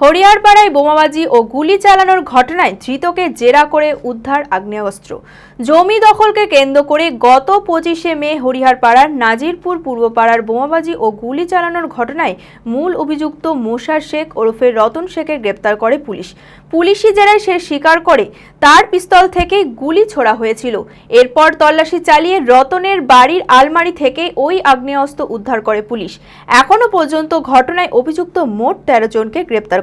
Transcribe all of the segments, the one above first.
হরিয়ারপাড়ায় বোমাবাজি ও গুলি চালানোর ঘটনায় ধৃতকে জেরা করে উদ্ধার আগ্নেয়াস্ত্র। জমি দখলকে কেন্দ্র করে গত পঁচিশে মে হরিহারপাড়ার নাজিরপুর পূর্বপাড়ার বোমাবাজি ও গুলি চালানোর ঘটনায় মূল অভিযুক্ত মোশার শেখ ওরফে রতন শেখের গ্রেপ্তার করে পুলিশ। পুলিশি জেরায় সে স্বীকার করে তার পিস্তল থেকে গুলি ছোড়া হয়েছিল। এরপর তল্লাশি চালিয়ে রতনের বাড়ির আলমারি থেকে ওই আগ্নেয়াস্ত্র উদ্ধার করে পুলিশ। এখনও পর্যন্ত ঘটনায় অভিযুক্ত মোট তেরো জনকে গ্রেপ্তার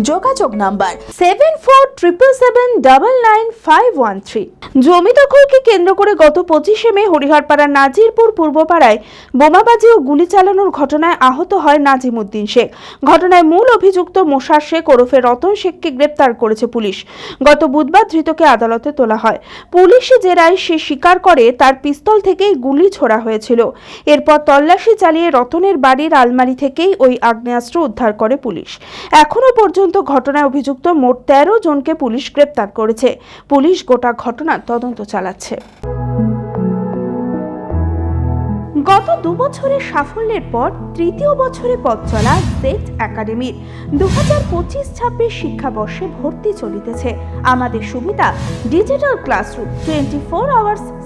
যোগাযোগ number seven four triple seven double nine five one three জমি দখলকে কেন্দ্র করে গত পঁচিশে মে হরিহরপাড়ার নাজিরপুর পূর্বপাড়ায় বোমাবাজি ও গুলি চালানোর ঘটনায় আহত হয় নাজিম উদ্দিন শেখ। ঘটনায় মূল অভিযুক্ত মোশার শেখ ওরফে রতন শেখকে গ্রেপ্তার করেছে পুলিশ। গত বুধবার ধৃতকে আদালতে তোলা হয়। পুলিশি জেরায় সে স্বীকার করে তার পিস্তল থেকেই গুলি ছোড়া হয়েছিল। এরপর তল্লাশি চালিয়ে রতনের বাড়ির আলমারি থেকেই ওই আগ্নেয়াস্ত্র উদ্ধার করে পুলিশ। এখনও পর্যন্ত ঘটনায় অভিযুক্ত মোট তেরো জনকে পুলিশ গ্রেপ্তার করেছে। পুলিশ গোটা ঘটনার তদন্ত চালাচ্ছে। গত দু বছরের সাফল্যের পর তৃতীয় বছরে পথ চলা জেট একাডেমির দু হাজার পঁচিশ ছাব্বিশ শিক্ষাবর্ষে ভর্তি চলিতেছে। আমাদের সুবিধা, digital classroom, twenty four hours